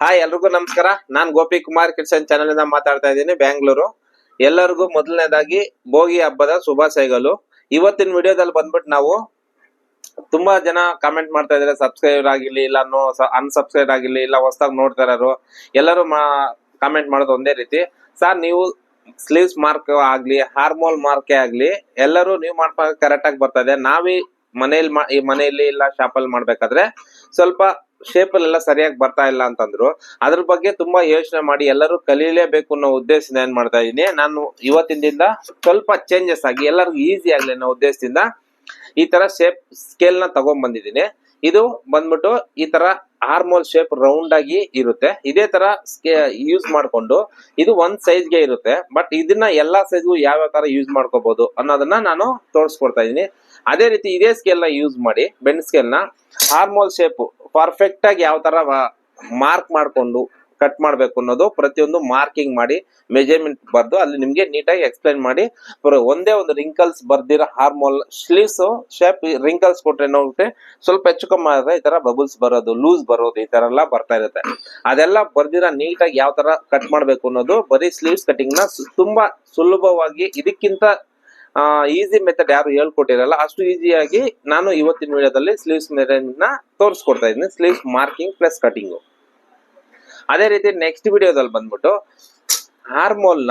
Hi, ಎಲ್ರಿಗೂ ನಮಸ್ಕಾರ. ನಾನ್ ಗೋಪಿ ಕುಮಾರ್ ಕಿಡ್ಸನ್ ಚಾನೆಲ್ ಇಂದ ಮಾತಾಡ್ತಾ ಇದ್ದೀನಿ, ಬ್ಯಾಂಗ್ಳೂರು. ಎಲ್ಲರಿಗೂ ಮೊದಲನೇದಾಗಿ ಭೋಗಿ ಹಬ್ಬದ ಶುಭಾಶಯಗಳು. ಇವತ್ತಿನ ವಿಡಿಯೋದಲ್ಲಿ ಬಂದ್ಬಿಟ್ಟು ನಾವು ತುಂಬಾ ಜನ ಕಾಮೆಂಟ್ ಮಾಡ್ತಾ ಇದಾರೆ ಸಬ್ಸ್ಕ್ರೈಬರ್ ಆಗಿರ್ಲಿ, ಇಲ್ಲ ಅನ್ಸಬ್ಸ್ಕ್ರೈಬ್ ಆಗಿರ್ಲಿ, ಇಲ್ಲ ಹೊಸದಾಗಿ ನೋಡ್ತಾ ಇರೋರು, ಎಲ್ಲರೂ ಕಾಮೆಂಟ್ ಮಾಡೋದು ಒಂದೇ ರೀತಿ. ಸರ್ ನೀವು ಸ್ಲೀವ್ಸ್ ಮಾರ್ಕ್ ಆಗ್ಲಿ ಹಾರ್ಮೋಲ್ ಮಾರ್ಕೆ ಆಗ್ಲಿ, ಎಲ್ಲರೂ ನೀವು ಮಾಡ್ಕೊಂಡು ಕರೆಕ್ಟ್ ಆಗಿ ಬರ್ತಾ ಇದೆ. ನಾವೇ ಮನೇಲಿ ಮನೆಯಲ್ಲಿ ಇಲ್ಲ ಶಾಪಲ್ಲಿ ಮಾಡ್ಬೇಕಾದ್ರೆ ಸ್ವಲ್ಪ ಶೇಪ್ ಎಲ್ಲ ಸರಿಯಾಗಿ ಬರ್ತಾ ಇಲ್ಲ ಅಂತಂದ್ರು. ಅದ್ರ ಬಗ್ಗೆ ತುಂಬಾ ಯೋಚನೆ ಮಾಡಿ ಎಲ್ಲರೂ ಕಲೀಲೇಬೇಕು ಅನ್ನೋ ಉದ್ದೇಶದಿಂದ ಏನ್ ಮಾಡ್ತಾ ಇದೀನಿ. ನಾನು ಇವತ್ತಿನಿಂದ ಸ್ವಲ್ಪ ಚೇಂಜಸ್ ಆಗಿ ಎಲ್ಲರಿಗೂ ಈಸಿ ಆಗ್ಲಿ ಅನ್ನೋ ಉದ್ದೇಶದಿಂದ ಈ ತರ ಶೇಪ್ ಸ್ಕೇಲ್ನ ತಗೊಂಡ್ ಬಂದಿದ್ದೀನಿ ಇದು ಬಂದ್ಬಿಟ್ಟು ಈ ತರ ಹಾರ್ಮೋಲ್ ಶೇಪ್ ರೌಂಡ್ ಆಗಿ ಇರುತ್ತೆ. ಇದೇ ತರ ಯೂಸ್ ಮಾಡ್ಕೊಂಡು ಇದು ಒಂದ್ ಸೈಜ್ಗೆ ಇರುತ್ತೆ. ಬಟ್ ಇದನ್ನ ಎಲ್ಲಾ ಸೈಜ್ಗೂ ಯಾವ ತರ ಯೂಸ್ ಮಾಡ್ಕೋಬಹುದು ಅನ್ನೋದನ್ನ ನಾನು ತೋರಿಸ್ಕೊಡ್ತಾ ಇದೀನಿ. ಅದೇ ರೀತಿ ಇದೇ ಸ್ಕೇಲ್ನ ಯೂಸ್ ಮಾಡಿ, ಬೆಂಡ್ ಸ್ಕೇಲ್ನ ಹಾರ್ಮೋಲ್ ಶೇಪ್ ಪರ್ಫೆಕ್ಟ್ ಆಗಿ ಯಾವ ತರ ಮಾರ್ಕ್ ಮಾಡ್ಕೊಂಡು ಕಟ್ ಮಾಡ್ಬೇಕು ಅನ್ನೋದು ಪ್ರತಿಯೊಂದು ಮಾರ್ಕಿಂಗ್ ಮಾಡಿ ಮೆಜರ್ಮೆಂಟ್ ಬರ್ದು ಅಲ್ಲಿ ನಿಮ್ಗೆ ನೀಟಾಗಿ ಎಕ್ಸ್ಪ್ಲೈನ್ ಮಾಡಿ. ಒಂದೇ ಒಂದು ರಿಂಕಲ್ಸ್ ಬರ್ದಿರೋ ಹಾರ್ಮೋಲ್ ಸ್ಲೀವ್ಸ್ ಶೇಪ್ ರಿಂಕಲ್ಸ್ ಕೊಟ್ರೆ ನೋಡುತ್ತೆ ಸ್ವಲ್ಪ ಹೆಚ್ಚು ಕಮ್ಮಿ ಆದ್ರೆ ಈ ತರ ಬಬಲ್ಸ್ ಬರೋದು ಲೂಸ್ ಬರೋದು, ಈ ತರ ಎಲ್ಲ ಬರ್ತಾ ಇರುತ್ತೆ. ಅದೆಲ್ಲ ಬರ್ದಿರ ನೀಟಾಗಿ ಯಾವ ತರ ಕಟ್ ಮಾಡ್ಬೇಕು ಅನ್ನೋದು ಬರೀ ಸ್ಲೀವ್ಸ್ ಕಟಿಂಗ್ನ ತುಂಬಾ ಸುಲಭವಾಗಿ ಇದಕ್ಕಿಂತ ಈಸಿ ಮೆಥಡ್ ಯಾರು ಹೇಳ್ಕೊಟ್ಟಿರಲ್ಲ, ಅಷ್ಟು ಈಸಿಯಾಗಿ ನಾನು ಇವತ್ತಿನ ವಿಡಿಯೋದಲ್ಲಿ ಸ್ಲೀವ್ಸ್ ಮೆಥಡ್ನ ತೋರಿಸ್ಕೊಡ್ತಾ ಇದ್ದೀನಿ. ಸ್ಲೀವ್ಸ್ ಮಾರ್ಕಿಂಗ್ ಪ್ಲಸ್ ಕಟಿಂಗು ಅದೇ ರೀತಿ ನೆಕ್ಸ್ಟ್ ವಿಡಿಯೋದಲ್ಲಿ ಬಂದ್ಬಿಟ್ಟು ಹಾರ್ಮೋಲ್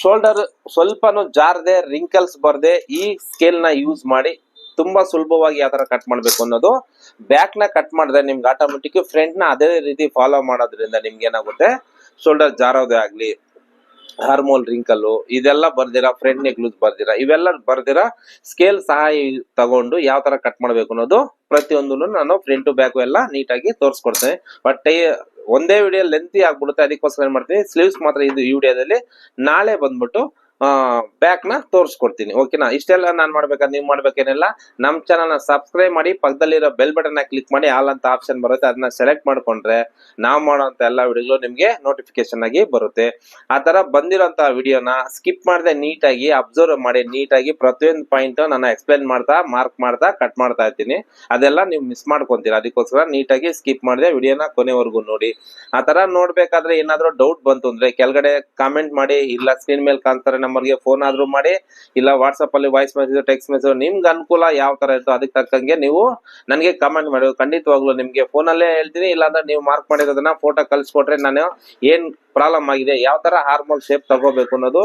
ಶೋಲ್ಡರ್ ಸ್ವಲ್ಪನೂ ಜಾರದೆ ರಿಂಕಲ್ಸ್ ಬರದೆ ಈ ಸ್ಕೇಲ್ನ ಯೂಸ್ ಮಾಡಿ ತುಂಬಾ ಸುಲಭವಾಗಿ ಯಾವ ತರ ಕಟ್ ಮಾಡ್ಬೇಕು ಅನ್ನೋದು ಬ್ಯಾಕ್ನ ಕಟ್ ಮಾಡಿದ್ರೆ ನಿಮ್ಗೆ ಆಟೋಮೆಟಿಕ್ ಫ್ರಂಟ್ನ ಅದೇ ರೀತಿ ಫಾಲೋ ಮಾಡೋದ್ರಿಂದ ನಿಮ್ಗೆ ಏನಾಗುತ್ತೆ? ಶೋಲ್ಡರ್ ಜಾರೋದೇ ಆಗ್ಲಿ ಹಾರ್ಮೋಲ್ ರಿಂಕಲ್ಲು ಇದೆಲ್ಲ ಬರ್ದಿರ ಫ್ರೆಂಡ್ ನೆಗ್ಲೂಸ್ ಬರ್ದಿರಾ, ಇವೆಲ್ಲ ಬರ್ದಿರ ಸ್ಕೇಲ್ ಸಹಾಯ ತಗೊಂಡು ಯಾವ ತರ ಕಟ್ ಮಾಡ್ಬೇಕು ಅನ್ನೋದು ಪ್ರತಿಯೊಂದು ನಾನು ಫ್ರಂಟ್ ಟು ಬ್ಯಾಕ್ ಎಲ್ಲ ನೀಟಾಗಿ ತೋರಿಸ್ಕೊಡ್ತೇನೆ. ಬಟ್ ಒಂದೇ ವಿಡಿಯೋ ಲೆಂತಿ ಆಗ್ಬಿಡುತ್ತೆ, ಅದಕ್ಕೋಸ್ಕರ ಏನ್ ಮಾಡ್ತೀನಿ ಸ್ಲೀವ್ಸ್ ಮಾತ್ರ ಇದು ಈ ವಿಡಿಯೋದಲ್ಲಿ ನಾಳೆ ಬಂದ್ಬಿಟ್ಟು ಬ್ಯಾಕ್ನ ತೋರಿಸ್ಕೊಡ್ತೀನಿ. ಓಕೆನಾ ಇಷ್ಟೆಲ್ಲ ನಾನ್ ಮಾಡ್ಬೇಕಾದ್ ನೀವು ಮಾಡ್ಬೇಕೇನಿಲ್ಲ? ನಮ್ ಚಾನಲ್ನ ಸಬ್ಸ್ಕ್ರೈಬ್ ಮಾಡಿ, ಪಕ್ಕದಲ್ಲಿರೋ ಬೆಲ್ ಬಟನ್ ಕ್ಲಿಕ್ ಮಾಡಿ ಆಲ್ ಅಂತ ಆಪ್ಷನ್ ಬರುತ್ತೆ. ಅದನ್ನ ಸೆಲೆಕ್ಟ್ ಮಾಡ್ಕೊಂಡ್ರೆ ನಾವು ಮಾಡೋಂತ ಎಲ್ಲ ವಿಡಿಯೋಗಳು ನಿಮ್ಗೆ ನೋಟಿಫಿಕೇಶನ್ ಆಗಿ ಬರುತ್ತೆ. ಆ ತರ ಬಂದಿರೋಂತ ವಿಡಿಯೋನ ಸ್ಕಿಪ್ ಮಾಡದೆ ನೀಟಾಗಿ ಅಬ್ಸರ್ವ್ ಮಾಡಿ ನೀಟಾಗಿ, ಪ್ರತಿಯೊಂದು ಪಾಯಿಂಟ್ ನಾನು ಎಕ್ಸ್ಪ್ಲೈನ್ ಮಾಡ್ತಾ ಮಾರ್ಕ್ ಮಾಡ್ತಾ ಕಟ್ ಮಾಡ್ತಾ ಇರ್ತೀನಿ. ಅದೆಲ್ಲ ನೀವು ಮಿಸ್ ಮಾಡ್ಕೊಂತೀರಾ. ಅದಕ್ಕೋಸ್ಕರ ನೀಟಾಗಿ ಸ್ಕಿಪ್ ಮಾಡಿದೆ ವಿಡಿಯೋನ ಕೊನೆವರೆಗೂ ನೋಡಿ. ಆ ತರ ನೋಡ್ಬೇಕಾದ್ರೆ ಏನಾದರೂ ಡೌಟ್ ಬಂತು ಅಂದ್ರೆ ಕೆಳಗಡೆ ಕಾಮೆಂಟ್ ಮಾಡಿ, ಇಲ್ಲ ಸ್ಕ್ರೀನ್ ಮೇಲೆ ಕಾಣ್ತಾರೆ ನಂಬರ್ಗೆ ಫೋನ್ ಆದ್ರೂ ಮಾಡಿ, ಇಲ್ಲ ವಾಟ್ಸಪ್ ಅಲ್ಲಿ ವಾಯ್ಸ್ ಮೆಸೇಜ್ ಟೆಕ್ಸ್ಟ್ ಮೆಸೇಜ್ ನಿಮ್ಗೆ ಅನುಕೂಲ ಯಾವ ತರ ಇರ್ತೋ ಅದಕ್ಕೆ ತಕ್ಕಂಗೆ ನೀವು ನನಗೆ ಕಮೆಂಟ್ ಮಾಡಿ. ಖಂಡಿತವಾಗ್ಲೂ ನಿಮ್ಗೆ ಅಲ್ಲೇ ಹೇಳ್ತೀನಿ, ಇಲ್ಲಾಂದ್ರೆ ನೀವು ಮಾರ್ಕ್ ಮಾಡಿರೋದನ್ನ ಫೋಟೋ ಕಳ್ಸಿಕೊಟ್ರೆ ನಾನು ಏನ್ ಪ್ರಾಬ್ಲಮ್ ಆಗಿದೆ, ಯಾವ ತರ ಹಾರ್ಮೋನ್ ಶೇಪ್ ತಗೋಬೇಕು ಅನ್ನೋದು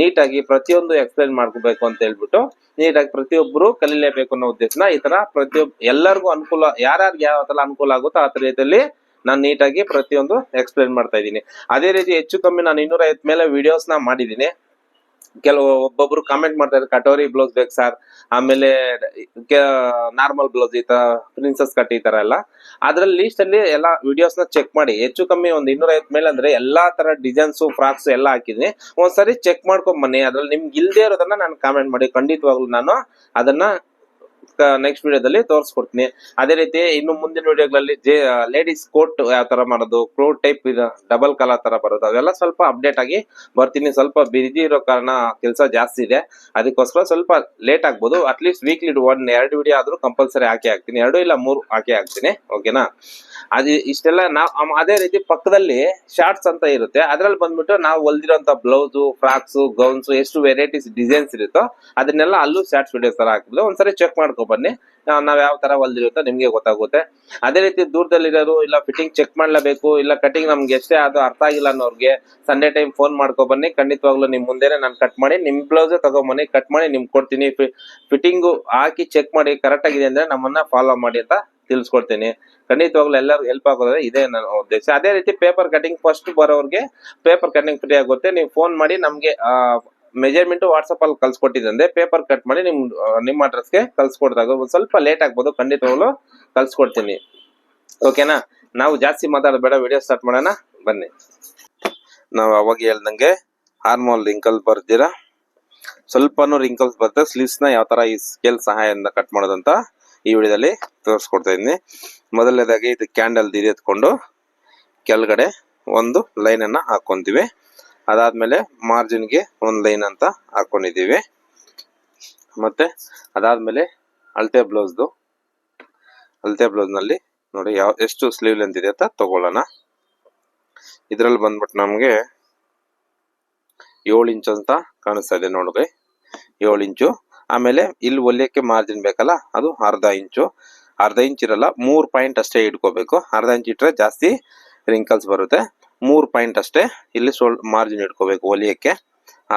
ನೀಟಾಗಿ ಪ್ರತಿಯೊಂದು ಎಕ್ಸ್ಪ್ಲೈನ್ ಮಾಡ್ಕೋಬೇಕು ಅಂತ ಹೇಳ್ಬಿಟ್ಟು, ನೀಟಾಗಿ ಪ್ರತಿಯೊಬ್ಬರು ಕಲೀಲೇಬೇಕು ಅನ್ನೋ ಉದ್ದೇಶನ ಈ ತರ ಪ್ರತಿಯೊಬ್ಬ ಎಲ್ಲರಿಗೂ ಅನುಕೂಲ, ಯಾರ್ಯಾರಿಗೆ ಯಾವ ತರ ಅನುಕೂಲ ಆಗುತ್ತೋ ಆ ರೀತಿಯಲ್ಲಿ ನಾನು ನೀಟಾಗಿ ಪ್ರತಿಯೊಂದು ಎಕ್ಸ್ಪ್ಲೈನ್ ಮಾಡ್ತಾ ಇದ್ದೀನಿ. ಅದೇ ರೀತಿ ಹೆಚ್ಚು ಕಮ್ಮಿ ನಾನು ಇನ್ನೂರ ಐವತ್ ಮೇಲೆ ವಿಡಿಯೋಸ್ನ ಮಾಡಿದ್ದೀನಿ. ಕೆಲವು ಒಬ್ಬೊಬ್ರು ಕಾಮೆಂಟ್ ಮಾಡ್ತಾ ಇದ್ದಾರೆ ಕಟೋರಿ ಬ್ಲೌಸ್ ಬೇಕು ಸರ್ ಆಮೇಲೆ ನಾರ್ಮಲ್ ಬ್ಲೌಸ್ ಈ ತರ ಪ್ರಿನ್ಸಸ್ ಕಟ್ ಈ ತರ ಎಲ್ಲ. ಅದ್ರಲ್ಲಿ ಲೀಸ್ಟ್ ಅಲ್ಲಿ ಎಲ್ಲ ವಿಡಿಯೋಸ್ನ ಚೆಕ್ ಮಾಡಿ. ಹೆಚ್ಚು ಕಮ್ಮಿ ಒಂದ್ ಇನ್ನೂರ ಐವತ್ ಮೇಲೆ ಅಂದ್ರೆ ಎಲ್ಲಾ ತರ ಡಿಸೈನ್ಸ್ ಫ್ರಾಕ್ಸ್ ಎಲ್ಲ ಹಾಕಿದ್ವಿ. ಒಂದ್ಸರಿ ಚೆಕ್ ಮಾಡ್ಕೊಂಡ್ ಬನ್ನಿ. ಅದ್ರಲ್ಲಿ ನಿಮ್ಗೆ ಇಲ್ದೇ ಇರೋದನ್ನ ನಾನು ಕಾಮೆಂಟ್ ಮಾಡಿ. ಖಂಡಿತವಾಗ್ಲೂ ನಾನು ಅದನ್ನ ನೆಕ್ಸ್ಟ್ ವಿಡಿಯೋದಲ್ಲಿ ತೋರಿಸ್ಕೊಡ್ತೀನಿ. ಅದೇ ರೀತಿ ಇನ್ನು ಮುಂದಿನ ವಿಡಿಯೋಗಳಲ್ಲಿ ಜೆ ಲೇಡೀಸ್ ಕೋಟ್ ಯಾವ ತರ ಮಾಡೋದು ಕ್ರೋ ಟೈಪ್ ಡಬಲ್ ಕಲರ್ ತರ ಬರೋದು, ಅವೆಲ್ಲ ಸ್ವಲ್ಪ ಅಪ್ಡೇಟ್ ಆಗಿ ಬರ್ತೀನಿ. ಸ್ವಲ್ಪ ಬಿಜಿ ಇರೋ ಕಾರಣ ಕೆಲಸ ಜಾಸ್ತಿ ಇದೆ. ಅದಕ್ಕೋಸ್ಕರ ಸ್ವಲ್ಪ ಲೇಟ್ ಆಗ್ಬೋದು. ಅಟ್ಲೀಸ್ಟ್ ವೀಕ್ಲಿ ಒನ್ ಎರಡು ವಿಡಿಯೋ ಆದ್ರೂ ಕಂಪಲ್ಸರಿ ಹಾಕಿ ಹಾಕ್ತೀನಿ. ಎರಡು ಇಲ್ಲ, ಮೂರು ಹಾಕಿ ಹಾಕ್ತೀನಿ. ಓಕೆನಾ ಅದು ಇಷ್ಟೆಲ್ಲ ನಾವು ಅದೇ ರೀತಿ ಪಕ್ಕದಲ್ಲಿ ಶಾರ್ಟ್ಸ್ ಅಂತ ಇರುತ್ತೆ. ಅದ್ರಲ್ಲಿ ಬಂದ್ಬಿಟ್ಟು ನಾವು ಹೊಲ್ದಿರೋಂಥ ಬ್ಲೌಸು ಫ್ರಾಕ್ಸು ಗೌನ್ಸ್ ಎಷ್ಟು ವೆರೈಟೀಸ್ ಡಿಸೈನ್ಸ್ ಇರುತ್ತೋ ಅದನ್ನೆಲ್ಲ ಅಲ್ಲೂ ಶಾರ್ಟ್ಸ್ ವಿಡಿಯೋ ತರ ಹಾಕಿದ್ರು ಒಂದ್ಸರಿ ಚೆಕ್ ಮಾಡ್ಕೊ ಬನ್ನಿ. ನಾವ್ ಯಾವ ತರ ಹೊಲ್ದಿರುತ್ತ ನಿಮ್ಗೆ ಗೊತ್ತಾಗುತ್ತೆ. ಅದೇ ರೀತಿ ದೂರದಲ್ಲಿರೋರು ಇಲ್ಲ ಫಿಟ್ಟಿಂಗ್ ಚೆಕ್ ಮಾಡ್ಲೇಬೇಕು, ಇಲ್ಲ ಕಟಿಂಗ್ ನಮ್ಗೆ ಎಷ್ಟೇ ಅದು ಅರ್ಥ ಆಗಿಲ್ಲ ಅನ್ನೋರ್ಗೆ ಸಂಡೆ ಟೈಮ್ ಫೋನ್ ಮಾಡ್ಕೊ ಬನ್ನಿ. ಖಂಡಿತವಾಗ್ಲೂ ನಿಮ್ ಮುಂದೆನೆ ನಾನು ಕಟ್ ಮಾಡಿ, ನಿಮ್ ಬ್ಲೌಸ್ ತಗೊಂಬನ್ನಿ ಕಟ್ ಮಾಡಿ, ನಿಮ್ಗೆ ಕೊಡ್ತೀನಿ. ಫಿಟ್ಟಿಂಗು ಹಾಕಿ ಚೆಕ್ ಮಾಡಿ ಕರೆಕ್ಟ್ ಆಗಿದೆ ಅಂದ್ರೆ ನಮ್ಮನ್ನ ಫಾಲೋ ಮಾಡಿ ಅಂತ ತಿಳಿಸ್ಕೊಡ್ತೀನಿ. ಖಂಡಿತವಾಗ್ಲೂ ಎಲ್ಲರಿಗೂ ಹೆಲ್ಪ್ ಆಗೋದ್ರೆ ಇದೇ ನನ್ನ ಉದ್ದೇಶ. ಅದೇ ರೀತಿ ಪೇಪರ್ ಕಟಿಂಗ್ ಫಸ್ಟ್ ಬರೋರ್ಗೆ ಪೇಪರ್ ಕಟಿಂಗ್ ಫ್ರೀ ಆಗುತ್ತೆ. ನೀವು ಫೋನ್ ಮಾಡಿ ನಮ್ಗೆ ಮೆಜರ್ಮೆಂಟ್ ವಾಟ್ಸಪ್ ಅಲ್ಲಿ ಕಳ್ಸಿಕೊಟ್ಟಿದ್ದಂದ್ರೆ ಪೇಪರ್ ಕಟ್ ಮಾಡಿ ನಿಮ್ ನಿಮ್ಮ ಅಡ್ರೆಸ್ಗೆ ಕಳ್ಸಿಕೊಡ್ದಾಗ ಒಂದ್ ಸ್ವಲ್ಪ ಲೇಟ್ ಆಗ್ಬೋದು. ಖಂಡಿತವಾಗ್ಲೂ ಕಳ್ಸಿಕೊಡ್ತೀನಿ. ಓಕೆನಾ ನಾವು ಜಾಸ್ತಿ ಮಾತಾಡಬೇಡ ಬೇಡ ವಿಡಿಯೋ ಸ್ಟಾರ್ಟ್ ಮಾಡೋಣ. ಬನ್ನಿ. ನಾವು ಅವಾಗ ಹೇಳ್ದಂಗೆ ಹಾರ್ಮೋಲ್ ರಿಂಕಲ್ ಬರ್ದಿರ? ಸ್ವಲ್ಪನೂ ರಿಂಕಲ್ಸ್ ಸ್ಲೀವ್ಸ್ನ ಯಾವ ತರ ಈ ಸ್ಕೇಲ್ ಸಹಾಯದಿಂದ ಕಟ್ ಮಾಡೋದಂತ ಈ ವಿಡಿಯೋದಲ್ಲಿ ತೋರಿಸ್ಕೊಡ್ತಾ ಇದ್ದೀನಿ. ಮೊದಲನೇದಾಗಿ ಇದು ಕ್ಯಾಂಡಲ್ ಎತ್ಕೊಂಡು ಕೆಳಗಡೆ ಒಂದು ಲೈನ್ ಅನ್ನ ಹಾಕೊಂತೀವಿ. ಅದಾದ್ಮೇಲೆ ಮಾರ್ಜಿನ್ಗೆ ಒಂದು ಲೈನ್ ಅಂತ ಹಾಕೊಂಡಿದೀವಿ ಮತ್ತೆ ಅದಾದ್ಮೇಲೆ ಅಳತೆ ಬ್ಲೌಸ್ದು ಅಳತೆ ಬ್ಲೌಸ್ನಲ್ಲಿ ನೋಡಿ ಯಾವ, ಎಷ್ಟು ಸ್ಲೀವ್ ಲೆಂತ್ ಇದೆ ಅಂತ ತಗೊಳ್ಳೋಣ. ಇದರಲ್ಲಿ ಬಂದ್ಬಿಟ್ಟು ನಮಗೆ ಏಳು ಇಂಚು ಅಂತ ಕಾಣಿಸ್ತಾ ಇದೆ ನೋಡ್ರಿ. ಏಳು ಇಂಚು ಆಮೇಲೆ ಇಲ್ಲಿ ಒಲ್ಯಕ್ಕೆ ಮಾರ್ಜಿನ್ ಬೇಕಲ್ಲ, ಅದು ಅರ್ಧ ಇಂಚು ಅರ್ಧ ಇಂಚ್ ಇರಲ್ಲ, ಮೂರು ಪಾಯಿಂಟ್ ಅಷ್ಟೇ ಇಟ್ಕೋಬೇಕು. ಅರ್ಧ ಇಂಚ್ ಇಟ್ಟರೆ ಜಾಸ್ತಿ ರಿಂಕಲ್ಸ್ ಬರುತ್ತೆ. ಮೂರು ಪಾಯಿಂಟ್ ಅಷ್ಟೇ ಇಲ್ಲಿ ಸೋಲ್ ಮಾರ್ಜಿನ್ ಇಟ್ಕೋಬೇಕು ಹೊಲಿಯೋಕ್ಕೆ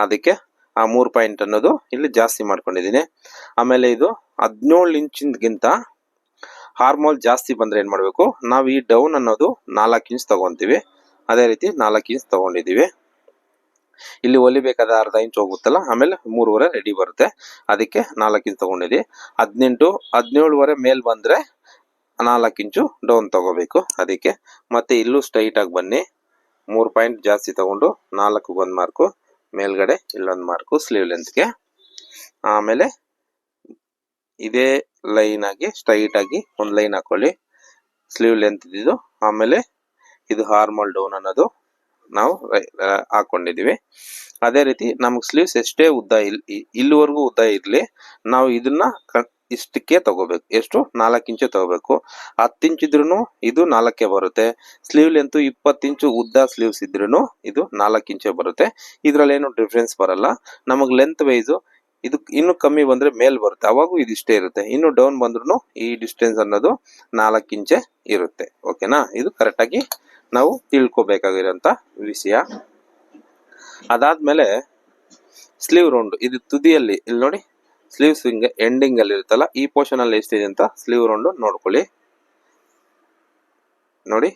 ಅದಕ್ಕೆ ಆ ಮೂರು ಪಾಯಿಂಟ್ ಅನ್ನೋದು ಇಲ್ಲಿ ಜಾಸ್ತಿ ಮಾಡ್ಕೊಂಡಿದ್ದೀನಿ. ಆಮೇಲೆ ಇದು ಹದಿನೇಳು ಇಂಚಿಗಿಂತ ಹಾರ್ಮೋಲ್ ಜಾಸ್ತಿ ಬಂದರೆ ಏನು ಮಾಡಬೇಕು? ನಾವು ಈ ಡೌನ್ ಅನ್ನೋದು ನಾಲ್ಕು ಇಂಚ್ ತೊಗೊತೀವಿ. ಅದೇ ರೀತಿ ನಾಲ್ಕು ಇಂಚ್ ತೊಗೊಂಡಿದ್ದೀವಿ. ಇಲ್ಲಿ ಹೊಲಿಬೇಕಾದ ಅರ್ಧ ಇಂಚ್ ಹೋಗುತ್ತಲ್ಲ, ಆಮೇಲೆ ಮೂರುವರೆ ರೆಡಿ ಬರುತ್ತೆ. ಅದಕ್ಕೆ ನಾಲ್ಕು ಇಂಚ್ ತಗೊಂಡಿದ್ದೀವಿ. ಹದಿನೆಂಟು, ಹದಿನೇಳುವರೆ ಮೇಲ್ ಬಂದರೆ ನಾಲ್ಕು ಇಂಚು ಡೌನ್ ತಗೋಬೇಕು. ಅದಕ್ಕೆ ಮತ್ತೆ ಇಲ್ಲೂ ಸ್ಟ್ರೈಟಾಗಿ ಬನ್ನಿ. ಮೂರು ಪಾಯಿಂಟ್ ಜಾಸ್ತಿ ತಗೊಂಡು ನಾಲ್ಕು ಒಂದು ಮಾರ್ಕು, ಮೇಲ್ಗಡೆ ಇಲ್ಲೊಂದು ಮಾರ್ಕು ಸ್ಲೀವ್ ಲೆಂತ್ಗೆ ಆಮೇಲೆ ಇದೇ ಲೈನ್ ಆಗಿ ಸ್ಟ್ರೈಟ್ ಆಗಿ ಒಂದು ಲೈನ್ ಹಾಕೊಳ್ಳಿ. ಸ್ಲೀವ್ ಲೆಂತ್ ಇದ್ದಿದ್ದು, ಆಮೇಲೆ ಇದು ಹಾರ್ಮಲ್ ಡೌನ್ ಅನ್ನೋದು ನಾವು ಹಾಕೊಂಡಿದೀವಿ ಅದೇ ರೀತಿ ನಮಗೆ ಸ್ಲೀವ್ಸ್ ಎಷ್ಟೇ ಉದ್ದ ಇಲ್ಲಿ ಇಲ್ಲಿವರೆಗೂ ಉದ್ದ ಇರಲಿ, ನಾವು ಇದನ್ನ ಇಷ್ಟಕ್ಕೆ ತಗೋಬೇಕು. ಎಷ್ಟು? ನಾಲ್ಕು ಇಂಚು ತಗೋಬೇಕು. ಹತ್ತು ಇಂಚ್ ಇದ್ರೂ ಇದು ನಾಲ್ಕೇ ಬರುತ್ತೆ. ಸ್ಲೀವ್ ಲೆಂತು ಇಪ್ಪತ್ತು ಇಂಚು ಉದ್ದ ಸ್ಲೀವ್ಸ್ ಇದ್ರೂ ಇದು ನಾಲ್ಕು ಇಂಚೆ ಬರುತ್ತೆ. ಇದ್ರಲ್ಲಿ ಏನು ಡಿಫ್ರೆನ್ಸ್ ಬರಲ್ಲ. ನಮಗೆ ಲೆಂತ್ ವೈಸು ಇದು ಇನ್ನು ಕಮ್ಮಿ ಬಂದ್ರೆ ಮೇಲ್ ಬರುತ್ತೆ. ಅವಾಗೂ ಇದು ಇಷ್ಟೇ ಇರುತ್ತೆ. ಇನ್ನು ಡೌನ್ ಬಂದ್ರು ಈ ಡಿಸ್ಟೆನ್ಸ್ ಅನ್ನೋದು ನಾಲ್ಕು ಇಂಚೆ ಇರುತ್ತೆ. ಓಕೆನಾ ಇದು ಕರೆಕ್ಟ್ ಆಗಿ ನಾವು ತಿಳ್ಕೊಬೇಕಾಗಿರೋಂಥ ವಿಷಯ. ಅದಾದ್ಮೇಲೆ ಸ್ಲೀವ್ ರೌಂಡ್ ಇದು ತುದಿಯಲ್ಲಿ. ಇಲ್ಲಿ ನೋಡಿ ಸ್ಲೀವ್ಸ್ ಹಿಂಗೆ ಎಂಡಿಂಗ್ ಅಲ್ಲಿ ಇರುತ್ತಲ್ಲ, ಈ ಪೋರ್ಷನ್ ಅಲ್ಲಿ ಎಷ್ಟಿದೆ ಅಂತ ಸ್ಲೀವ್ ರೌಂಡ್ ನೋಡ್ಕೊಳ್ಳಿ. ನೋಡಿ,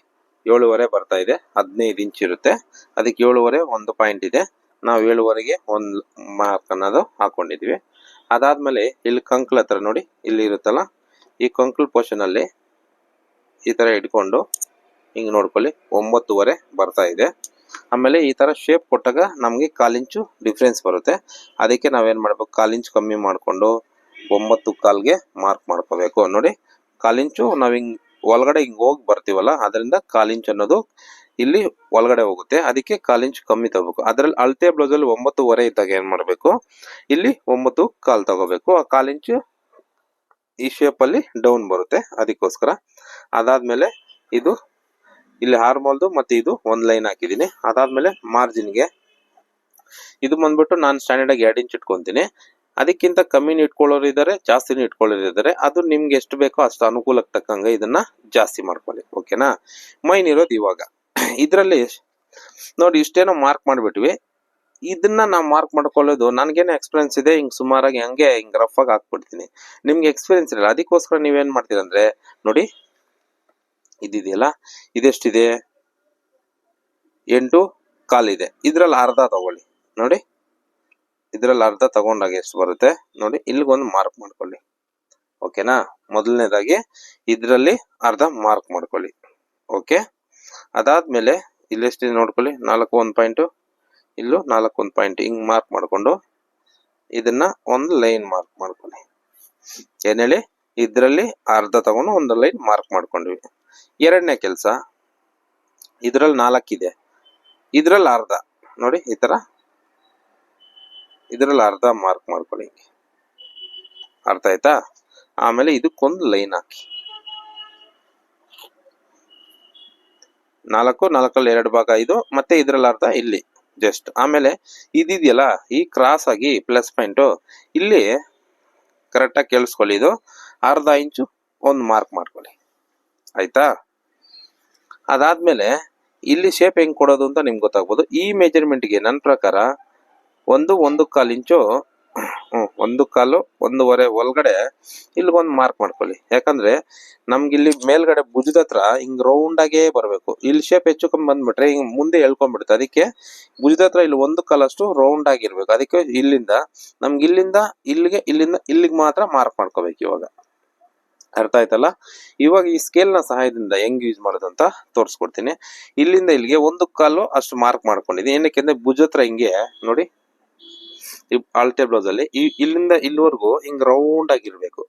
ಏಳುವರೆ ಬರ್ತಾ ಇದೆ, ಹದಿನೈದು ಇಂಚ್ ಇರುತ್ತೆ. ಅದಕ್ಕೆ ಏಳುವರೆ ಒಂದು ಪಾಯಿಂಟ್ ಇದೆ. ನಾವು ಏಳುವರೆಗೆ ಒಂದು ಮಾರ್ಕ್ ಅನ್ನೋದು ಹಾಕೊಂಡಿದ್ವಿ ಅದಾದ್ಮೇಲೆ ಇಲ್ಲಿ ಕಂಕ್ಳ ಹತ್ರ ನೋಡಿ, ಇಲ್ಲಿ ಇರುತ್ತಲ್ಲ, ಈ ಕಂಕ್ಳ ಪೋರ್ಷನ್ ಅಲ್ಲಿ ಈ ತರ ಇಟ್ಕೊಂಡು ಹಿಂಗ್ ನೋಡ್ಕೊಳ್ಳಿ, ಒಂಬತ್ತುವರೆ ಬರ್ತಾ ಇದೆ. ಆಮೇಲೆ ಈ ತರ ಶೇಪ್ ಕೊಟ್ಟಾಗ ನಮಗೆ ಕಾಲಿಂಚು ಡಿಫ್ರೆನ್ಸ್ ಬರುತ್ತೆ. ಅದಕ್ಕೆ ನಾವೇನು ಮಾಡಬೇಕು? ಕಾಲಿಂಚು ಕಮ್ಮಿ ಮಾಡ್ಕೊಂಡು ಒಂಬತ್ತು ಕಾಲ್ಗೆ ಮಾರ್ಕ್ ಮಾಡ್ಕೋಬೇಕು. ನೋಡಿ ಕಾಲಿಂಚು ನಾವು ಹಿಂಗೆ ಒಳಗಡೆ ಹಿಂಗೆ ಹೋಗಿ ಬರ್ತೀವಲ್ಲ, ಅದರಿಂದ ಕಾಲಿಂಚು ಅನ್ನೋದು ಇಲ್ಲಿ ಒಳಗಡೆ ಹೋಗುತ್ತೆ. ಅದಕ್ಕೆ ಕಾಲಿಂಚು ಕಮ್ಮಿ ತಗೋಬೇಕು. ಅದ್ರಲ್ಲಿ ಅಳತೆ ಬ್ಲೌಸ್ ಅಲ್ಲಿ ಒಂಬತ್ತುವರೆ ಇದ್ದಾಗ ಏನು ಮಾಡಬೇಕು? ಇಲ್ಲಿ ಒಂಬತ್ತು ಕಾಲ್ ತಗೋಬೇಕು. ಆ ಕಾಲಿಂಚು ಈ ಶೇಪಲ್ಲಿ ಡೌನ್ ಬರುತ್ತೆ. ಅದಕ್ಕೋಸ್ಕರ. ಅದಾದ್ಮೇಲೆ ಇದು ಇಲ್ಲಿ ಹಾರ್ಮೋಲ್ದು ಮತ್ತೆ ಇದು ಒಂದ್ ಲೈನ್ ಹಾಕಿದೀನಿ ಅದಾದ್ಮೇಲೆ ಮಾರ್ಜಿನ್ಗೆ ಇದು ಬಂದ್ಬಿಟ್ಟು ನಾನು ಸ್ಟ್ಯಾಂಡರ್ಡ್ ಆಗಿ ಎರಡು ಇಂಚ್ ಇಟ್ಕೊಂತೀನಿ. ಅದಕ್ಕಿಂತ ಕಮ್ಮಿನ ಇಟ್ಕೊಳ್ಳೋರು ಇದ್ದಾರೆ ಜಾಸ್ತಿನೂ ಇಟ್ಕೊಳ್ಳೋರು ಇದ್ದಾರೆ ಅದು ನಿಮ್ಗೆ ಎಷ್ಟು ಬೇಕೋ ಅಷ್ಟು ಅನುಕೂಲಕ್ಕೆ ತಕ್ಕಂಗೆ ಇದನ್ನ ಜಾಸ್ತಿ ಮಾಡ್ಕೊಳ್ಳಿ ಓಕೆನಾ ಮೈನ್ ಇರೋದು ಇವಾಗ. ಇದರಲ್ಲಿ ನೋಡಿ ಇಷ್ಟೇನೋ ಮಾರ್ಕ್ ಮಾಡ್ಬಿಟ್ವಿ. ಇದನ್ನ ನಾವು ಮಾರ್ಕ್ ಮಾಡ್ಕೊಳ್ಳೋದು, ನನಗೇನೆ ಎಕ್ಸ್ಪೀರಿಯನ್ಸ್ ಇದೆ, ಹಿಂಗ್ ಸುಮಾರಾಗಿ ಹಂಗೆ ಹಿಂಗೆ ರಫ್ ಆಗಿ ಹಾಕ್ಬಿಡ್ತೀನಿ. ನಿಮ್ಗೆ ಎಕ್ಸ್ಪೀರಿಯನ್ಸ್ ಇರಲ್ಲ, ಅದಕ್ಕೋಸ್ಕರ ನೀವೇನ್ ಮಾಡ್ತೀರಂದ್ರೆ, ನೋಡಿ ಇದಿದೆಯಲ್ಲ ಇದೆಷ್ಟಿದೆ? ಎಂಟು ಕಾಲಿದೆ ಇದರಲ್ಲಿ ಅರ್ಧ ತಗೊಳ್ಳಿ. ನೋಡಿ. ಇದರಲ್ಲಿ ಅರ್ಧ ತಗೊಂಡಾಗ ಎಷ್ಟು ಬರುತ್ತೆ? ನೋಡಿ, ಇಲ್ಲಿಗೊಂದು ಮಾರ್ಕ್ ಮಾಡ್ಕೊಳ್ಳಿ. ಓಕೆನಾ ಮೊದಲನೇದಾಗಿ ಇದರಲ್ಲಿ ಅರ್ಧ ಮಾರ್ಕ್ ಮಾಡ್ಕೊಳ್ಳಿ. ಓಕೆ ಅದಾದ್ಮೇಲೆ ಇಲ್ಲೆಷ್ಟಿದೆ ನೋಡ್ಕೊಳ್ಳಿ. ನಾಲ್ಕು ಒಂದು ಪಾಯಿಂಟು ಇಲ್ಲೂ ನಾಲ್ಕು ಒಂದು ಪಾಯಿಂಟ್ ಹಿಂಗೆ ಮಾರ್ಕ್ ಮಾಡಿಕೊಂಡು ಇದನ್ನ ಒಂದು ಲೈನ್ ಮಾರ್ಕ್ ಮಾಡ್ಕೊಳ್ಳಿ. ಏನ್ ಹೇಳಿ? ಇದ್ರಲ್ಲಿ ಅರ್ಧ ತಗೊಂಡು ಒಂದು ಲೈನ್ ಮಾರ್ಕ್ ಮಾಡ್ಕೊಂಡ್ವಿ. ಎರಡನೇ ಕೆಲಸ. ಇದ್ರಲ್ಲಿ ನಾಲ್ಕಿದೆ. ಇದ್ರಲ್ಲಿ ಅರ್ಧ. ನೋಡಿ, ಈ ತರ. ಇದ್ರಲ್ಲಿ ಅರ್ಧ ಮಾರ್ಕ್ ಮಾಡ್ಕೊಳ್ಳಿ ಅರ್ಥ ಆಯ್ತಾ? ಆಮೇಲೆ ಇದಕ್ಕೊಂದು ಲೈನ್ ಹಾಕಿ. ನಾಲ್ಕು ನಾಲ್ಕಲ್ಲಿ ಎರಡು ಭಾಗ ಇದು ಮತ್ತೆ ಇದ್ರಲ್ಲಿ ಅರ್ಧ ಇಲ್ಲಿ ಜಸ್ಟ್ ಆಮೇಲೆ ಇದಿದೆಯಲ್ಲ, ಈ ಕ್ರಾಸ್ ಆಗಿ ಪ್ಲಸ್ ಪಾಯಿಂಟು ಇಲ್ಲಿ ಕರೆಕ್ಟಾಗಿ ಕೇಳಿಸ್ಕೊಳ್ಳಿ ಇದು. ಅರ್ಧ ಇಂಚು ಒಂದು ಮಾರ್ಕ್ ಮಾಡ್ಕೊಳ್ಳಿ. ಆಯ್ತಾ? ಅದಾದ್ಮೇಲೆ ಇಲ್ಲಿ ಶೇಪ್ ಹೆಂಗ್ ಕೊಡೋದು ಅಂತ ನಿಮ್ಗೆ ಗೊತ್ತಾಗ್ಬೋದು. ಈ ಮೆಜರ್ಮೆಂಟ್ಗೆ ನನ್ನ ಪ್ರಕಾರ ಒಂದು ಒಂದು ಕಾಲು ಇಂಚು ಒಂದು ಕಾಲು ಒಂದೂವರೆ ಒಳಗಡೆ ಇಲ್ಲಿಗೊಂದು ಮಾರ್ಕ್ ಮಾಡ್ಕೊಳ್ಳಿ. ಯಾಕಂದ್ರೆ ನಮ್ಗೆ ಇಲ್ಲಿ ಮೇಲ್ಗಡೆ ಭುಜದ ಹತ್ರ ಹಿಂಗ್ ರೌಂಡ್ ಆಗೇ ಬರಬೇಕು. ಇಲ್ಲಿ ಶೇಪ್ ಹೆಚ್ಚು ಕಮ್ಮಿ ಬಂದ್ಬಿಟ್ರೆ ಹಿಂಗ್ ಮುಂದೆ ಎಳ್ಕೊಂಡ್ಬಿಡುತ್ತೆ. ಅದಕ್ಕೆ ಭುಜದ ಹತ್ರ ಇಲ್ಲಿ ಒಂದು ಕಾಲಷ್ಟು ರೌಂಡ್ ಆಗಿರ್ಬೇಕು. ಅದಕ್ಕೆ ಇಲ್ಲಿಂದ, ನಮ್ಗೆ ಇಲ್ಲಿಂದ, ಇಲ್ಲಿಗೆ ಇಲ್ಲಿಂದ, ಇಲ್ಲಿಗೆ ಮಾತ್ರ ಮಾರ್ಕ್ ಮಾಡ್ಕೋಬೇಕು ಇವಾಗ. ಅರ್ಥ ಆಯ್ತಲ್ಲ? ಇವಾಗ ಈ ಸ್ಕೇಲ್ನ ಸಹಾಯದಿಂದ ಹೆಂಗ್ ಯೂಸ್ ಮಾಡೋದು ಅಂತ ತೋರಿಸ್ಕೊಡ್ತೀನಿ. ಇಲ್ಲಿಂದ ಇಲ್ಲಿಗೆ ಒಂದು ಕಾಲು ಅಷ್ಟು ಮಾರ್ಕ್ ಮಾಡ್ಕೊಂಡಿದ್ದೀನಿ. ಏನಕ್ಕೆ ಅಂದ್ರೆ ಭುಜ ಹತ್ರ ಹಿಂಗೆ, ನೋಡಿ. ಆಲ್ಟೆ ಬ್ಲೌಸ್ ಅಲ್ಲಿ. ಇಲ್ಲಿಂದ ಇಲ್ಲಿವರೆಗೂ ಹಿಂಗ್ ರೌಂಡ್ ಆಗಿರ್ಬೇಕು.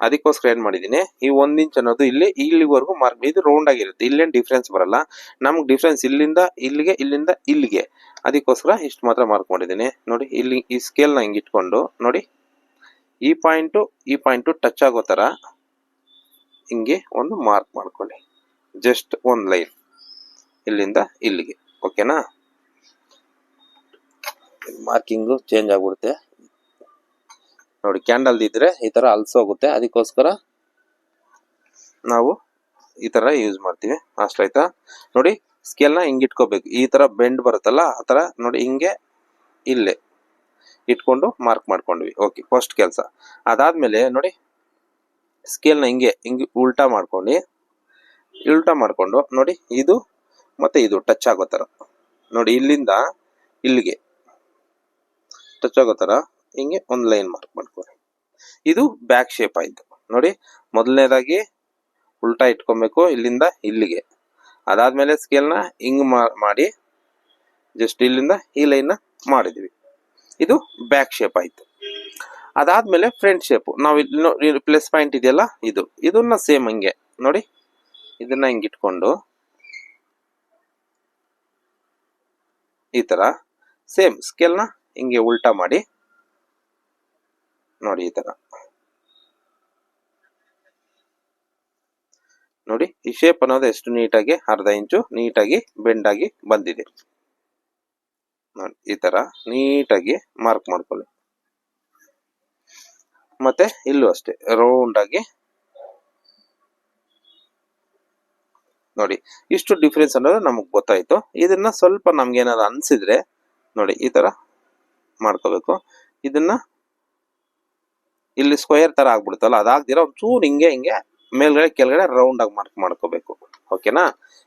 ಅದಕ್ಕೋಸ್ಕರ ಏನ್ ಮಾಡಿದೀನಿ ಈ ಒಂದ್ ಇಂಚ್ ಅನ್ನೋದು ಇಲ್ಲಿ, ಇಲ್ಲಿವರೆಗೂ ಮಾರ್ಕ್ ಇದು ರೌಂಡ್ ಆಗಿರುತ್ತೆ. ಇಲ್ಲೇನು ಡಿಫ್ರೆನ್ಸ್ ಬರಲ್ಲ. ನಮ್ಗೆ ಡಿಫ್ರೆನ್ಸ್ ಇಲ್ಲಿಂದ ಇಲ್ಲಿಗೆ ಇಲ್ಲಿಂದ ಇಲ್ಲಿಗೆ. ಅದಕ್ಕೋಸ್ಕರ ಇಷ್ಟು ಮಾತ್ರ ಮಾರ್ಕ್ ಮಾಡಿದ್ದೀನಿ. ನೋಡಿ, ಇಲ್ಲಿ ಈ ಸ್ಕೇಲ್ನ ಹಿಂಗೆ ಇಟ್ಕೊಂಡು, ನೋಡಿ. ಈ ಪಾಯಿಂಟು ಈ ಪಾಯಿಂಟು ಟಚ್ ಆಗೋ ತರ. ಹಿಂಗೆ ಒಂದು ಮಾರ್ಕ್ ಮಾಡ್ಕೊಳ್ಳಿ. ಜಸ್ಟ್ ಒಂದು ಲೈನ್ ಇಲ್ಲಿಂದ ಇಲ್ಲಿಗೆ. ಓಕೆನಾ ಮಾರ್ಕಿಂಗು ಚೇಂಜ್ ಆಗ್ಬಿಡುತ್ತೆ. ನೋಡಿ ಕ್ಯಾಂಡಲ್ ಇದ್ರೆ ಈ ತರ ಅಲ್ಸೋಗುತ್ತೆ ಅದಕ್ಕೋಸ್ಕರ ನಾವು ಈ ತರ ಯೂಸ್ ಮಾಡ್ತೀವಿ. ಅಷ್ಟಾಯ್ತಾ ನೋಡಿ ಸ್ಕೇಲ್ನ ಹಿಂಗೆ ಇಟ್ಕೋಬೇಕು. ಈ ತರ ಬೆಂಡ್ ಬರುತ್ತಲ್ಲ, ಆ ತರ ನೋಡಿ, ಹಿಂಗೆ ಇಲ್ಲೇ ಇಟ್ಕೊಂಡು ಮಾರ್ಕ್ ಮಾಡ್ಕೊಂಡ್ವಿ. ಓಕೆ ಫಸ್ಟ್ ಕೆಲಸ. ಅದಾದ್ಮೇಲೆ ನೋಡಿ ಸ್ಕೇಲ್ನ ಹಿಂಗೆ ಹಿಂಗೆ ಉಲ್ಟಾ ಮಾಡ್ಕೊಂಡು, ಉಲ್ಟಾ ಮಾಡಿಕೊಂಡು, ನೋಡಿ ಇದು ಮತ್ತೆ ಇದು ಟಚ್ ಆಗೋ ಥರ ನೋಡಿ ಇಲ್ಲಿಂದ ಇಲ್ಲಿಗೆ ಟಚ್ ಆಗೋ ಥರ ಹಿಂಗೆ ಒಂದು ಲೈನ್ ಮಾರ್ಕ್ ಮಾಡ್ಕೊಳ್ಳಿ ಇದು ಬ್ಯಾಕ್ ಶೇಪ್ ಆಯಿತು. ನೋಡಿ ಮೊದಲನೇದಾಗಿ ಉಲ್ಟಾ ಇಟ್ಕೊಬೇಕು ಇಲ್ಲಿಂದ ಇಲ್ಲಿಗೆ. ಅದಾದಮೇಲೆ ಸ್ಕೇಲ್ನ ಹಿಂಗೆ ಮಾಡಿ ಜಸ್ಟ್ ಇಲ್ಲಿಂದ ಈ ಲೈನ್ನ ಮಾಡಿದ್ವಿ. ಇದು ಬ್ಯಾಕ್ ಶೇಪ್ ಆಯ್ತು. ಅದಾದ್ಮೇಲೆ ಫ್ರಂಟ್ ಶೇಪ್ ನಾವು ಇಲ್ಲಿ ಪ್ಲಸ್ ಪಾಯಿಂಟ್ ಇದೆಯಲ್ಲ? ಇದು. ಇದನ್ನ ಸೇಮ್ ಹಂಗೆ. ನೋಡಿ. ಇದನ್ನ ಹಿಂಗೆ ಇಟ್ಕೊಂಡು. ಈ ತರ. ಸೇಮ್ ಸ್ಕೇಲ್ನ ಹಿಂಗೆ ಉಲ್ಟಾ ಮಾಡಿ. ನೋಡಿ ಈ ತರ. ನೋಡಿ, ಈ ಶೇಪ್ ಅನ್ನೋದು ಎಷ್ಟು ನೀಟಾಗಿ, ಅರ್ಧ ಇಂಚು ನೀಟಾಗಿ ಬೆಂಡಾಗಿ ಬಂದಿದೆ. ನೋಡಿ, ಈ ತರ. ನೀಟಾಗಿ ಮಾರ್ಕ್ ಮಾಡ್ಕೊಳ್ಳಿ. ಮತ್ತೆ ಇಲ್ಲೂ ಅಷ್ಟೇ ರೌಂಡ್ ಆಗಿ. ನೋಡಿ, ಇಷ್ಟು ಡಿಫ್ರೆನ್ಸ್ ಅನ್ನೋದು ನಮಗೆ ಗೊತ್ತಾಯ್ತು. ಇದನ್ನ ಸ್ವಲ್ಪ ನಮ್ಗೆ ಏನಾದ್ರು ಅನ್ಸಿದ್ರೆ ನೋಡಿ, ಈ ತರ ಮಾಡ್ಕೋಬೇಕು. ಇದನ್ನ ಇಲ್ಲಿ ಸ್ಕ್ವೇರ್ ತರ ಆಗ್ಬಿಡುತ್ತಲ್ಲ, ಅದಾಗ್ದಿರ ಒಂಚೂರು ಹಿಂಗೆ ಹಿಂಗೆ, ಮೇಲ್ಗಡೆ, ಕೆಳಗಡೆ ರೌಂಡ್ ಆಗಿ ಮಾರ್ಕ್ ಮಾಡ್ಕೋಬೇಕು. ಓಕೆನಾ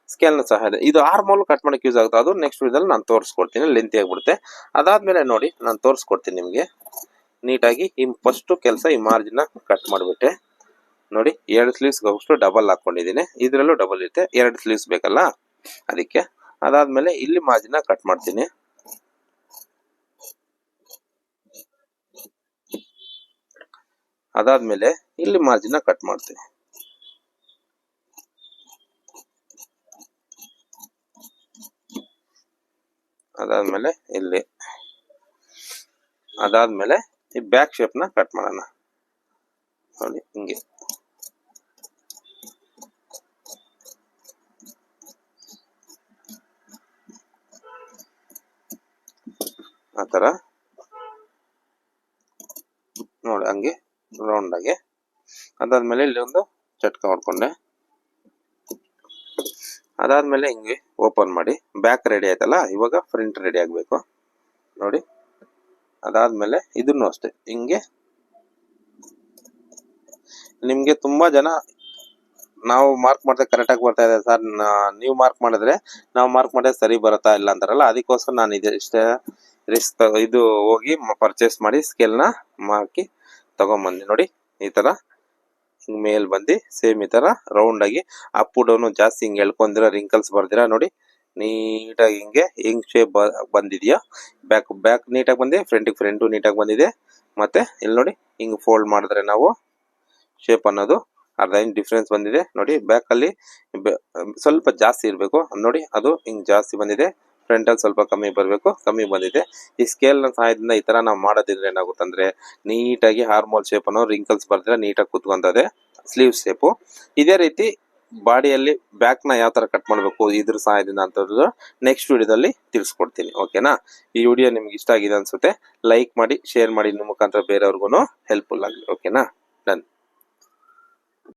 ಸ್ಕೇಲ್ನ ಸಹಾಯ ಇದು. ಆರ್ ಆರ್ಮೋಲ್ ಕಟ್ ಮಾಡಕ್ಕೆ ಯೂಸ್ ಆಗುತ್ತೆ. ಅದು ನೆಕ್ಸ್ಟ್ ವಿಡಿಯೋದಲ್ಲಿ ನಾನು ತೋರಿಸ್ಕೊಡ್ತೀನಿ. ಲೆಂತಿ ಆಗ್ಬಿಡುತ್ತೆ. ಅದಾದ್ಮೇಲೆ ನೋಡಿ, ನಾನು ತೋರಿಸ್ಕೊಡ್ತೀನಿ ನಿಮಗೆ. ನೀಟಾಗಿ ಈ ಫಸ್ಟ್ ಕೆಲಸ ಈ ಮಾರ್ಜಿನ ಕಟ್ ಮಾಡಿಬಿಟ್ಟೆ. ನೋಡಿ, ಎರಡು ಹೋಗಷ್ಟು ಡಬಲ್ ಹಾಕ್ಕೊಂಡಿದ್ದೀನಿ ಇದರಲ್ಲೂ ಡಬಲ್ ಇರುತ್ತೆ. ಎರಡು ಸ್ಲೀವ್ಸ್ ಬೇಕಲ್ಲ? ಅದಕ್ಕೆ. ಅದಾದಮೇಲೆ ಇಲ್ಲಿ ಮಾರ್ಜಿನ ಕಟ್ ಮಾಡ್ತೀನಿ. ಅದಾದ್ಮೇಲೆ ಇಲ್ಲಿ ಮಾರ್ಜಿನ ಕಟ್ ಮಾಡ್ತೀನಿ. ಅದಾದ್ಮೇಲೆ ಇಲ್ಲಿ. ಅದಾದ್ಮೇಲೆ ಈ ಬ್ಯಾಕ್ನ ಕಟ್ ಮಾಡೋಣ. ನೋಡಿ, ಹಿಂಗೆ. ಆ ತರ. ನೋಡಿ, ಹಂಗೆ ರೌಂಡ್ ಆಗಿ. ಅದಾದ್ಮೇಲೆ ಇಲ್ಲಿ ಒಂದು ಚಟ್ಕ ಹೊಡ್ಕೊಂಡೆ ಅದಾದ್ಮೇಲೆ ಹಿಂಗೆ ಓಪನ್ ಮಾಡಿ. ಬ್ಯಾಕ್ ರೆಡಿ ಆಯ್ತಲ್ಲ, ಇವಾಗ ಫ್ರಂಟ್ ರೆಡಿ ಆಗ್ಬೇಕು. ನೋಡಿ. ಅದಾದ್ಮೇಲೆ ಇದನ್ನು ಅಷ್ಟೇ. ಹಿಂಗೆ ನಿಮ್ಗೆ ತುಂಬಾ ಜನ ನಾವು ಮಾರ್ಕ್ ಮಾಡಿದ್ರೆ ಕರೆಕ್ಟ್ ಆಗಿ ಬರ್ತಾ ಇದೆ. ಸರ್ ನೀವು ಮಾರ್ಕ್ ಮಾಡಿದ್ರೆ ನಾವು ಮಾರ್ಕ್ ಮಾಡಿದ್ರೆ ಸರಿ ಬರುತ್ತಾ ಇಲ್ಲ ಅಂತಾರಲ್ಲ, ಅದಕ್ಕೋಸ್ಕರ ನಾನು ಇದು ಇಷ್ಟೇ ರಿಸ್ಕ್ ಇದು ಹೋಗಿ ಪರ್ಚೇಸ್ ಮಾಡಿ ಸ್ಕೇಲ್ನ ಮಾರ್ಕಿ ತಗೊಂಬಂದೆ. ನೋಡಿ, ಈ ತರ ಹಿಂಗ್ ಮೇಲ್ ಬಂದು ಸೇಮ್ ಈ ತರ ರೌಂಡ್ ಆಗಿ ಅಪ್ ಡೌನ್ ಜಾಸ್ತಿ ಹಿಂಗೆ ಎಳ್ಕೊಂಡಿರ ರಿಂಕಲ್ಸ್ ಬರ್ದಿರ ನೋಡಿ. ನೀಟಾಗಿ ಹಿಂಗೆ, ಹಿಂಗ್ ಶೇಪ್ ಬಂದಿದೆಯಾ? ಬ್ಯಾಕ್ ಬ್ಯಾಕ್ ನೀಟಾಗಿ ಬಂದಿದೆ ಫ್ರಂಟಿಗೆ ಫ್ರಂಟು ನೀಟಾಗಿ ಬಂದಿದೆ. ಮತ್ತೆ ಇಲ್ಲಿ ನೋಡಿ, ಹಿಂಗೆ ಫೋಲ್ಡ್ ಮಾಡಿದ್ರೆ ನಾವು ಶೇಪ್ ಅನ್ನೋದು ಅರ್ಧ ಇಂಚ್ ಡಿಫ್ರೆನ್ಸ್ ಬಂದಿದೆ. ನೋಡಿ ಬ್ಯಾಕ್ ಅಲ್ಲಿ ಬೆ- ಸ್ವಲ್ಪ ಜಾಸ್ತಿ ಇರಬೇಕು. ನೋಡಿ, ಅದು ಹಿಂಗೆ ಜಾಸ್ತಿ ಬಂದಿದೆ. ಫ್ರಂಟ್ ಅಲ್ಲಿ ಸ್ವಲ್ಪ ಕಮ್ಮಿ ಬರಬೇಕು, ಕಮ್ಮಿ ಬಂದಿದೆ. ಈ ಸ್ಕೇಲ್ನ ಸಹಾಯದಿಂದ ಈ ತರ ನಾವು ಮಾಡೋದಿದ್ರೆ ಏನಾಗುತ್ತಂದರೆ ನೀಟಾಗಿ ಹಾರ್ಮೋಲ್ ಶೇಪ್ ಅನ್ನೋ ರಿಂಕಲ್ಸ್ ಬರೆದ್ರೆ ನೀಟಾಗಿ ಕುತ್ಕೊಂತದೆ ಸ್ಲೀವ್ ಶೇಪು ಇದೇ ರೀತಿ ಬಾಡಿಯಲ್ಲಿ ಬ್ಯಾಕ್ನ ಯಾವ ತರ ಕಟ್ ಮಾಡಬೇಕು, ಇದ್ರ ಸಹಾಯದಿಂದ ಅಂತ ನೆಕ್ಸ್ಟ್ ವಿಡಿಯೋದಲ್ಲಿ ತಿಳಿಸ್ಕೊಡ್ತೀನಿ ಓಕೆನಾ ಈ ವಿಡಿಯೋ ನಿಮ್ಗೆ ಇಷ್ಟ ಆಗಿದೆ ಅನ್ಸುತ್ತೆ ಲೈಕ್ ಮಾಡಿ ಶೇರ್ ಮಾಡಿ ನಿಮ್ಮ ಮುಖಾಂತರ ಬೇರೆಯವ್ರಿಗೂ ಹೆಲ್ಪ್ಫುಲ್ ಆಗಲಿ ಓಕೆನಾ ಡನ್